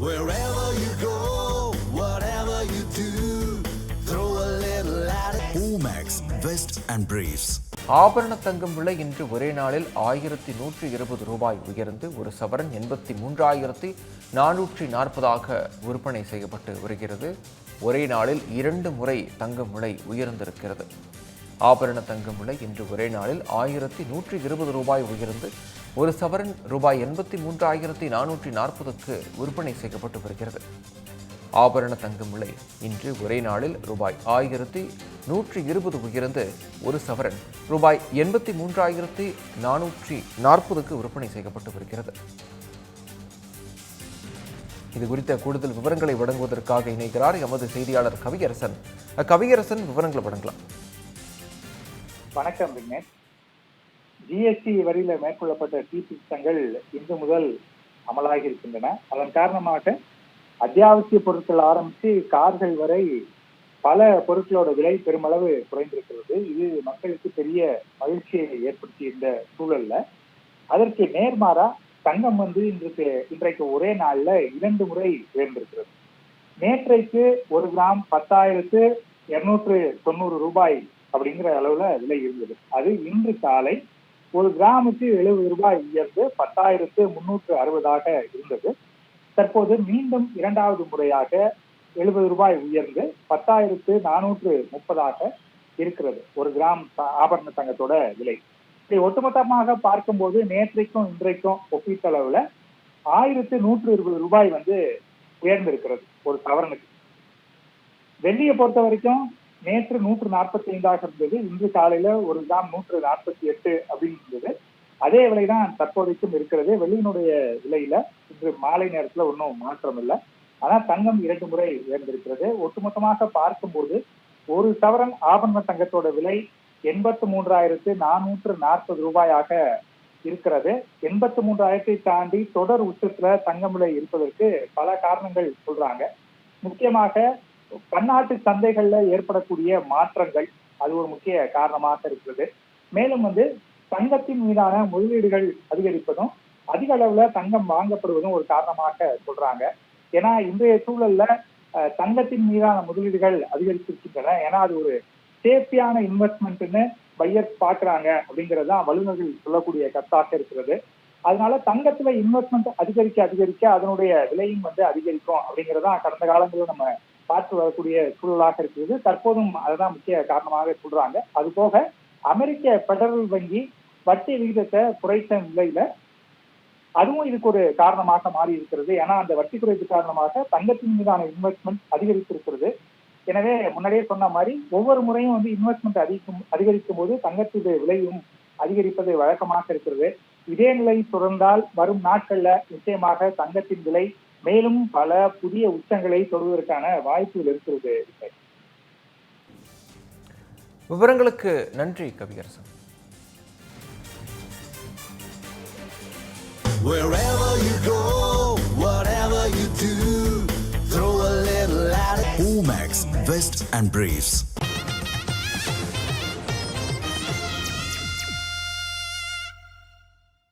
Wherever you go, whatever you do, throw a little at it. Omax, Vest and Briefs. ஆபரண தங்கம் விலை இன்று ஒரே நாளில் ஆயிரத்தி நூற்றி இருபது ரூபாய் உயர்ந்து ஒரு சவரன் எண்பத்தி மூன்றாயிரத்தி நானூற்றி நாற்பதாக விற்பனை செய்யப்பட்டு வருகிறது ஒரே நாளில் இரண்டு முறை தங்கம் விலை உயர்ந்திருக்கிறது ஆபரண தங்கம் விலை இன்று ஒரே நாளில் ஆயிரத்தி நூற்றி இருபது ரூபாய் உயர்ந்து ஒரு சவரன் ரூபாய் எண்பத்தி மூன்றாயிரத்தி நானூற்றி நாற்பதுக்கு விற்பனை செய்யப்பட்டு வருகிறது. ஆபரண தங்கம் விலை இன்று ஒரே நாளில் ரூபாய் ஆயிரத்தி நூற்றி இருபது உயர்ந்து ஒரு சவரன் ரூபாய் எண்பத்தி மூன்றாயிரத்தி நானூற்றி நாற்பதுக்கு விற்பனை செய்யப்பட்டு வருகிறது. இது குறித்த கூடுதல் விவரங்களை வழங்குவதற்காக இணைகிறார் எமது செய்தியாளர் கவியரசன். கவியரசன் விவரங்களை வழங்கலாம். வணக்கம் விக்னேஷ். ஜிஎஸ்டி வரியில மேற்கொள்ளப்பட்ட சீர்திருத்தங்கள் இன்று முதல் அமலாகி இருக்கின்றன அதன் காரணமாக அத்தியாவசிய பொருட்கள் ஆரம்பித்து கார்கள் வரை பல பொருட்களோட விலை பெருமளவு குறைந்திருக்கிறது. இது மக்களுக்கு பெரிய மகிழ்ச்சியை ஏற்படுத்தி இந்த சூழல்ல. அதற்கு நேர்மாறா தங்கம் வந்து இன்றைக்கு இன்றைக்கு ஒரே நாள்ல இரண்டு முறை உயர்ந்திருக்கிறது. நேற்றைக்கு ஒரு கிராம் பத்தாயிரத்து இருநூற்று தொண்ணூறு ரூபாய் அப்படிங்கிற அளவுல விலை இருந்தது. அது இன்று காலை ஒரு கிராமுக்கு எழுபது ரூபாய் உயர்ந்து பத்தாயிரத்து முன்னூற்று அறுபதாக இருந்தது. தற்போது மீண்டும் இரண்டாவது முறையாக எழுபது ரூபாய் உயர்ந்து பத்தாயிரத்து நானூற்று முப்பதாக இருக்கிறது. ஒரு கிராம் ஆபரண தங்கத்தோட விலை. இப்படி ஒட்டுமொத்தமாக பார்க்கும்போது நேற்றைக்கும் இன்றைக்கும் ஒப்பீட்டளவுல ஆயிரத்து நூற்று இருபது ரூபாய் வந்து உயர்ந்திருக்கிறது ஒரு சவரனுக்கு வெள்ளியை பொறுத்த வரைக்கும் நேற்று நூற்று நாற்பத்தி ஐந்தாக இருந்தது. இன்று காலையில ஒரு கிராம் நூற்று நாற்பத்தி எட்டு அப்படின்னு இருந்தது. அதே விலைதான் தற்போதைக்கும் இருக்கிறது. வெள்ளியினுடைய விலையில இன்று மாலை நேரத்துல ஒன்றும் மாற்றம் இல்லை ஆனா தங்கம் இரண்டு முறை உயர்ந்திருக்கிறது. ஒட்டுமொத்தமாக பார்க்கும்போது ஒரு சவரன் ஆபரண தங்கத்தோட விலை எண்பத்து மூன்றாயிரத்து நானூற்று நாற்பது ரூபாயாக இருக்கிறது. எண்பத்து மூன்றாயிரத்தை தாண்டி தொடர் உச்சத்துல தங்கம் விலை இருப்பதற்கு பல காரணங்கள் சொல்றாங்க. முக்கியமாக பன்னாட்டு சந்தைகள்ல ஏற்படக்கூடிய மாற்றங்கள் அது ஒரு முக்கிய காரணமாக இருக்கிறது. மேலும் வந்து தங்கத்தின் மீதான முதலீடுகள் அதிகரிப்பதும் அதிக அளவுல தங்கம் வாங்கப்படுவதும் ஒரு காரணமாக சொல்றாங்க. ஏன்னா இன்றைய சூழல்ல தங்கத்தின் மீதான முதலீடுகள் அதிகரித்திருக்கின்றன. ஏன்னா அது ஒரு சேஃப்டியான இன்வெஸ்ட்மெண்ட்னு பையர் பாக்குறாங்க அப்படிங்கறது தான் வல்லுநர்கள் சொல்லக்கூடிய கருத்தாக இருக்கிறது. அதனால தங்கத்துல இன்வெஸ்ட்மெண்ட் அதிகரிக்க அதிகரிக்க அதனுடைய விலையும் வந்து அதிகரிக்கும் அப்படிங்கறதான் கடந்த காலங்களில் நம்ம பார்த்து வரக்கூடிய சூழலாக இருக்கிறது. தற்போதும் அதுதான் முக்கிய காரணமாக சொல்றாங்க. அது போக அமெரிக்க பெடரல் வங்கி வட்டி விகிதத்தை குறைத்த நிலையில அதுவும் இதுக்கு ஒரு காரணமாக மாறி இருக்கிறது. ஏன்னா அந்த வட்டி குறைப்பு காரணமாக தங்கத்தின் மீதான இன்வெஸ்ட்மெண்ட் அதிகரித்திருக்கிறது. எனவே முன்னாடியே சொன்ன மாதிரி ஒவ்வொரு முறையும் வந்து இன்வெஸ்ட்மெண்ட் அதிகம் அதிகரிக்கும் போது தங்கத்துடைய விலையும் அதிகரிப்பது வழக்கமாக இருக்கிறது. இதே நிலை தொடர்ந்தால் வரும் நாட்கள்ல நிச்சயமாக தங்கத்தின் விலை மேலும் பல புதிய உச்சங்களை தொடுவதற்கான வாய்ப்புகள் இருக்கிறது விவரங்களுக்கு நன்றி Kaviyarasan Wherever you go, whatever you do, throw a little at it. Omax, Vest and Briefs.